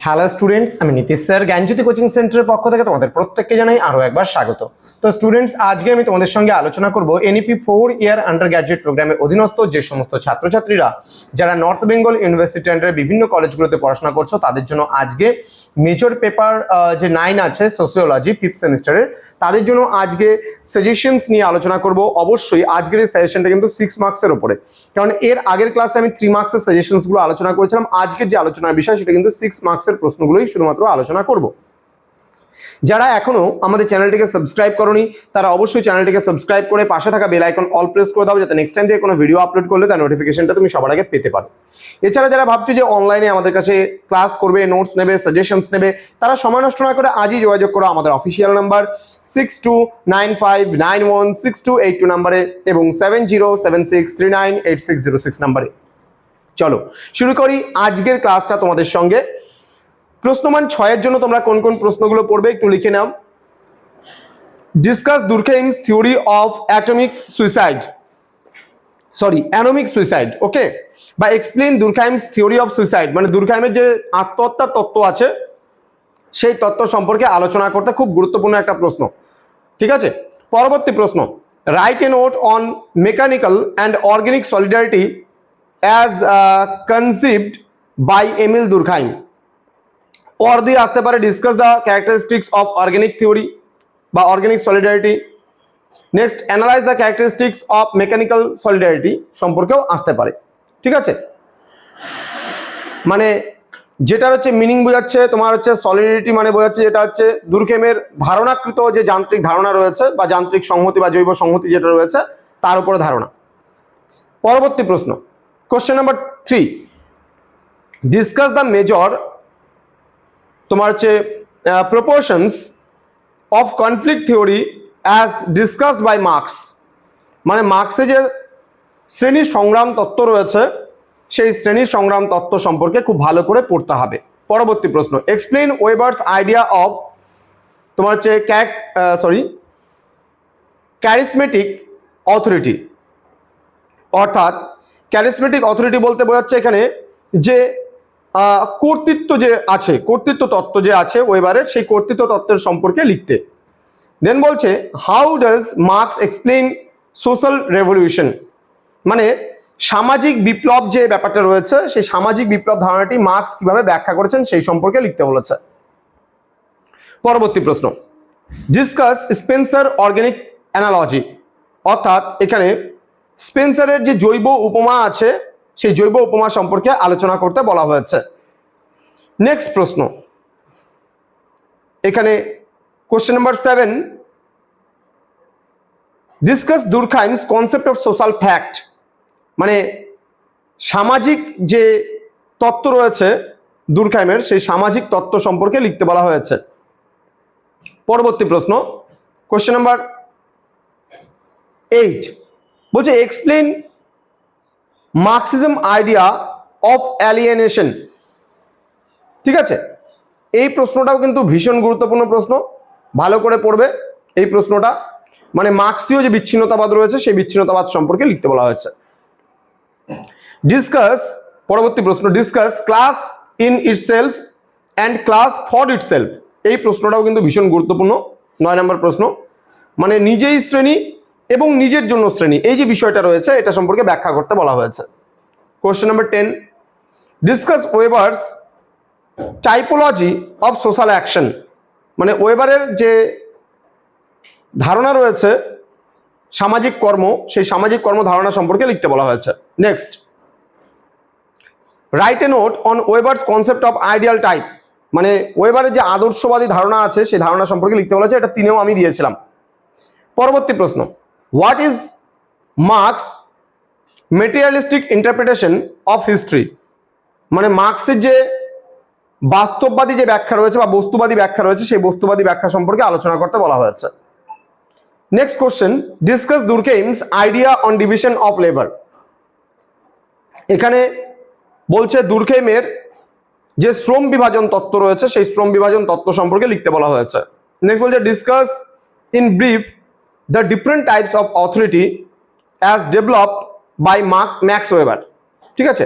Hello students আমি Nitish sir, জ্ঞানজ্যোতি coaching সেন্টারের পক্ষ থেকে তোমাদের প্রত্যেককে জানাই আরও একবার স্বাগত। তো স্টুডেন্টস আজকে আমি তোমাদের সঙ্গে আলোচনা করব NEP four year undergraduate প্রোগ্রামের অধীনস্থ যে সমস্ত ছাত্রছাত্রীরা যারা নর্থ বেঙ্গল ইউনিভার্সিটি আন্ডারে বিভিন্ন কলেজগুলোতে পড়াশোনা করছ, তাদের জন্য আজকে মেজর পেপার যে নাইন আছে সোসিওলজি ফিফথ সেমিস্টারের তাদের জন্য আজকে সাজেশনস নিয়ে আলোচনা করব। অবশ্যই আজকের এই সাজেশনটা কিন্তু সিক্স মার্কসের উপরে। কারণ এর আগের ক্লাসে আমি থ্রি মার্কসের সাজেশনসগুলো আলোচনা করেছিলাম। আজকের যে আলোচনার বিষয়, সেটা কিন্তু সিক্স মার্কসের প্রশ্নগুলোই শুধুমাত্র আলোচনা করব। যারা এখনও আমাদের চ্যানেলটিকে সাবস্ক্রাইব করনি, তারা অবশ্যই চ্যানেলটিকে সাবস্ক্রাইব করে পাশে থাকা বেল আইকন অল প্রেস করে দাও, যাতে নেক্সট টাইম থেকে কোনো ভিডিও আপলোড করলে তার নোটিফিকেশনটা তুমি সবার আগে পেতে পারো। এছাড়া যারা ভাবছ যে অনলাইনে আমাদের কাছে ক্লাস করবে নোটস নেবে সাজেশনস নেবে, তারা সময় নষ্ট না করে আজই যোগাযোগ করো আমাদের official number six two nine five nine one six two eight two নাম্বারে এবং seven zero seven six three nine eight six zero six নাম্বারে চলো, শুরু করি আজকের ক্লাসটা তোমাদের সঙ্গে। প্রশ্নমান ছয়ের জন্য তোমরা কোন কোন প্রশ্নগুলো পড়বে একটু লিখে নাও। Discuss Durkheim's theory of atomic suicide sorry anomic suicide okay বা explain Durkheim's theory of suicide মানে দুর্খাইমের যে আত্মহত্যার তত্ত্ব আছে, সেই তত্ত্ব সম্পর্কে আলোচনা করতে খুব গুরুত্বপূর্ণ একটা প্রশ্ন, ঠিক আছে? পরবর্তী প্রশ্ন write a note on mechanical and organic solidarity as conceived by Emile Durkheim পর দিয়ে আসতে পারে discuss the characteristics of organic theory বা organic solidarity next analyze the characteristics of mechanical solidarity সম্পর্কেও আসতে পারে। ঠিক আছে? মানে যেটার হচ্ছে মিনিং বোঝাচ্ছে, তোমার হচ্ছে সলিডিটি মানে বোঝাচ্ছে যেটা হচ্ছে দুর্গেমের ধারণাকৃত যে যান্ত্রিক ধারণা রয়েছে বা যান্ত্রিক সংহতি বা জৈব সংহতি যেটা রয়েছে, তার উপরে ধারণা। পরবর্তী প্রশ্ন। Question number three discuss the major তোমার হচ্ছে proportions of conflict theory as discussed by Marx মানে মার্কসে যে শ্রেণি সংগ্রাম তত্ত্ব রয়েছে, সেই শ্রেণি সংগ্রাম তত্ত্ব সম্পর্কে খুব ভালো করে পড়তে হবে। পরবর্তী প্রশ্ন এক্সপ্লেন ওয়েবার্স আইডিয়া অফ তোমার হচ্ছে ক্যাক সরি ক্যারিসমেটিক অথরিটি অর্থাৎ ক্যারিসমেটিক অথরিটি বলতে বোঝাচ্ছে এখানে যে কর্তৃত্ব যে আছে, কর্তৃত্ব তত্ত্ব যে আছে ওয়েবারের সেই কর্তৃত্ব তত্ত্বের সম্পর্কে লিখতে। দেন বলছে how does Marx explain social revolution মানে সামাজিক বিপ্লব যে ব্যাপারটা রয়েছে, সেই সামাজিক বিপ্লব ধারণাটি মার্কস কীভাবে ব্যাখ্যা করেছেন সেই সম্পর্কে লিখতে বলেছে। পরবর্তী প্রশ্ন। ডিসকাস স্পেন্সার অর্গানিক অ্যানালজি অর্থাৎ এখানে স্পেন্সারের যে জৈব উপমা আছে সেই জৈব উপমা সম্পর্কে আলোচনা করতে বলা হয়েছে। নেক্সট প্রশ্ন। এখানে question number seven discuss Durkheim's concept of social fact মানে সামাজিক যে তত্ত্ব রয়েছে দুর্খাইমের, সেই সামাজিক তত্ত্ব সম্পর্কে লিখতে বলা হয়েছে। পরবর্তী প্রশ্ন। কোশ্চেন নাম্বার এইট বলছে explain Marxism idea of alienation ঠিক আছে? এই প্রশ্নটাও কিন্তু ভীষণ গুরুত্বপূর্ণ প্রশ্ন। ভালো করে পড়বে এই প্রশ্নটা। মানে মার্ক্সীয় যে বিচ্ছিন্নতাবাদ রয়েছে, সেই বিচ্ছিন্নতাবাদ সম্পর্কে লিখতে বলা হয়েছে। ডিসকাস পরবর্তী প্রশ্ন discuss class in itself and class for itself এই প্রশ্নটাও কিন্তু ভীষণ গুরুত্বপূর্ণ। নয় নম্বর প্রশ্ন। মানে নিজেই শ্রেণি এবং নিজের জন্য শ্রেণি। এই যে বিষয়টা রয়েছে, এটা সম্পর্কে ব্যাখ্যা করতে বলা হয়েছে। Question number ten discuss Weber's typology of social action মানে ওয়েবারের যে ধারণা রয়েছে, সামাজিক কর্ম, সেই সামাজিক কর্ম ধারণা সম্পর্কে লিখতে বলা হয়েছে। Next write a note on Weber's concept of ideal type মানে ওয়েবারের যে আদর্শবাদী ধারণা আছে, সেই ধারণা সম্পর্কে লিখতে বলা হয়েছে, এটা তিনেও আমি দিয়েছিলাম। পরবর্তী প্রশ্ন। What is Marx materialistic interpretation of history মানে মার্কসের যে বাস্তববাদী যে ব্যাখ্যা রয়েছে বা বস্তুবাদী ব্যাখ্যা রয়েছে, সেই বস্তুবাদী ব্যাখ্যা সম্পর্কে আলোচনা করতে বলা হয়েছে। Next question discuss Durkheim's idea on division of labour এখানে বলছে দুর্কেইমের যে শ্রম বিভাজন তত্ত্ব রয়েছে, সেই শ্রম বিভাজন তত্ত্ব সম্পর্কে লিখতে বলা হয়েছে। নেক্সট বলছে discuss in brief different types of authority as developed by Mark Max Weber ঠিক আছে?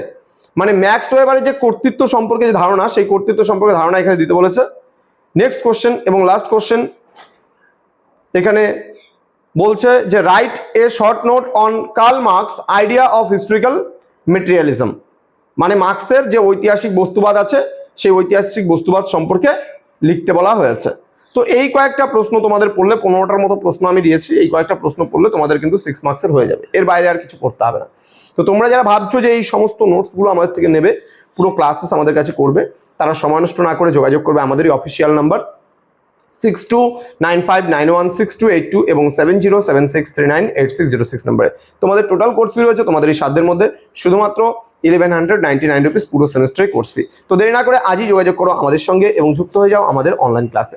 মানে ম্যাক্স ওয়েবারের যে কর্তৃত্ব সম্পর্কে যে ধারণা, সেই কর্তৃত্ব সম্পর্কে ধারণা এখানে দিতে বলেছে। নেক্সট কোশ্চেন এবং লাস্ট কোশ্চেন এখানে বলছে যে write a short note on Karl Marx idea of historical materialism মানে মার্কসের যে ঐতিহাসিক বস্তুবাদ আছে, সেই ঐতিহাসিক বস্তুবাদ সম্পর্কে লিখতে বলা হয়েছে। তো এই কয়েকটা প্রশ্ন তোমাদের পড়লে পনেরোটার মতো প্রশ্ন আমি দিয়েছি, এই কয়েকটা প্রশ্ন পড়লে তোমাদের কিন্তু সিক্স মার্কসের হয়ে যাবে। এর বাইরে আর কিছু করতে হবে না। তো তোমরা যারা ভাবছ যে এই সমস্ত নোটসগুলো আমাদের থেকে নেবে, পুরো ক্লাসেস আমাদের কাছে করবে, তারা সময় নষ্ট না করে যোগাযোগ করবে আমাদেরই official number six two nine five nine one six two eight two এবং seven zero seven six three nine eight six zero six নাম্বারে। তোমাদের টোটাল কোর্স ফি রয়েছে তোমাদের এই সাধ্যের মধ্যে, শুধুমাত্র eleven hundred ninety nine rupees পুরো সেমিস্টারের কোর্স ফি তো দেরি না করে আজই যোগাযোগ করো আমাদের সঙ্গে এবং যুক্ত হয়ে যাও আমাদের অনলাইন ক্লাসে